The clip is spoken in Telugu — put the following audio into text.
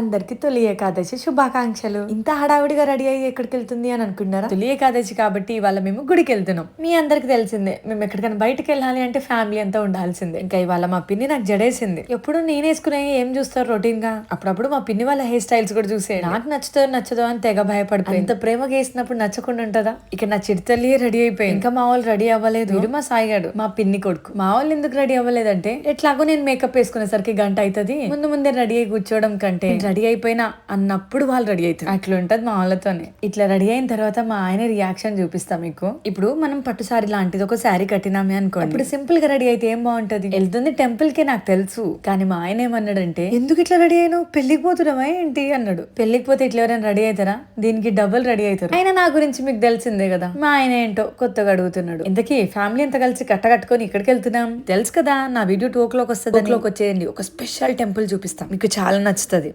అందరికి తొలి ఏకాదశి శుభాకాంక్షలు. ఇంత హడావిడిగా రెడీ అయ్యి ఎక్కడికి వెళ్తుంది అని అనుకున్నారా? తొలి ఏకాదశి కాబట్టి ఇవాళ మేము గుడికి వెళ్తున్నాం. మీ అందరికి తెలిసిందే మేము ఎక్కడికైనా బయటకు వెళ్ళాలి అంటే ఫ్యామిలీ అంతా ఉండాల్సిందే. ఇంకా ఇవాళ మా పిన్ని నాకు జడేసింది. ఎప్పుడు నేను వేసుకునే ఏం చూస్తారు రొటీన్గా అప్పుడప్పుడు మా పిన్ని వాళ్ళ హెయిర్ స్టైల్స్ కూడా చూసే నాకు నచ్చుతో నచ్చదో అని తెగ భయపడిపోయి ఇంత ప్రేమగా వేసినప్పుడు నచ్చకుండా ఉంటుందా? ఇక నా చిడితల్లి రెడీ అయిపోయి ఇంకా మా వాళ్ళు రెడీ అవ్వలేదు. వీడు మా సాయిగాడు మా పిన్ని కొడుకు. మా వాళ్ళు ఎందుకు రెడీ అవ్వలేదంటే ఎట్లాగో నేను మేకప్ వేసుకునేసరికి గంట అవుతుంది. ముందు ముందే రెడీ అయి కూర్చోవడం కంటే. రెడీ అయిపోయినా అన్నప్పుడు వాళ్ళు రెడీ అవుతారు. అట్లా ఉంటది మా వాళ్ళతోనే. ఇట్లా రెడీ అయిన తర్వాత మా ఆయన రియాక్షన్ చూపిస్తా మీకు. ఇప్పుడు మనం పట్టు సారీ లాంటిది ఒక శారీ కట్టినామే అనుకోండి. ఇప్పుడు సింపుల్గా రెడీ అయితే ఏం బాగుంటది? వెళ్తుంది టెంపుల్కి నాకు తెలుసు. కానీ మా ఆయన ఏమన్నాడంటే ఎందుకు ఇట్లా రెడీ అయ్యాను పెళ్ళికి పోతున్నావా ఏంటి? అన్నాడు. పెళ్ళికి పోతే ఇట్లా ఎవరైనా రెడీ అవుతారా? దీనికి డబుల్ రెడీ అవుతారు. ఆయన నా గురించి మీకు తెలిసిందే కదా? మా ఆయన ఏంటో కొత్తగా అడుగుతున్నాడు. ఇంతకీ ఫ్యామిలీ అంతా కలిసి కట్టకట్టుకొని ఇక్కడికి వెళ్తున్నాం. తెలుసు కదా నా వీడియో టూ ఓ క్లాక్ వస్తుంది ఓ క్లాక్ వచ్చేయండి. ఒక స్పెషల్ టెంపుల్ చూపిస్తాం. మీకు చాలా నచ్చుతుంది.